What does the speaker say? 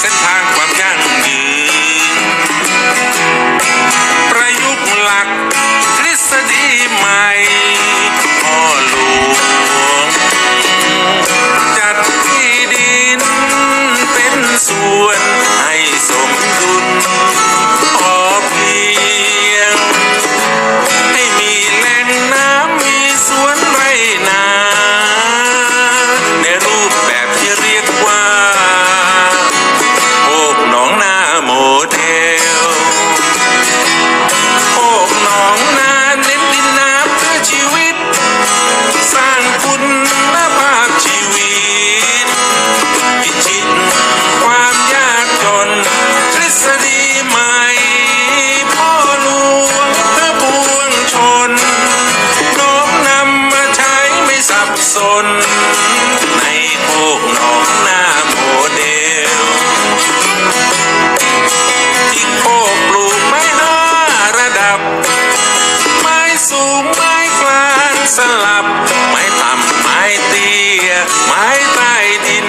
เส้นทางความยั่งยืน ประยุกต์หลักทฤษฎีใหม่ ใต้ดิน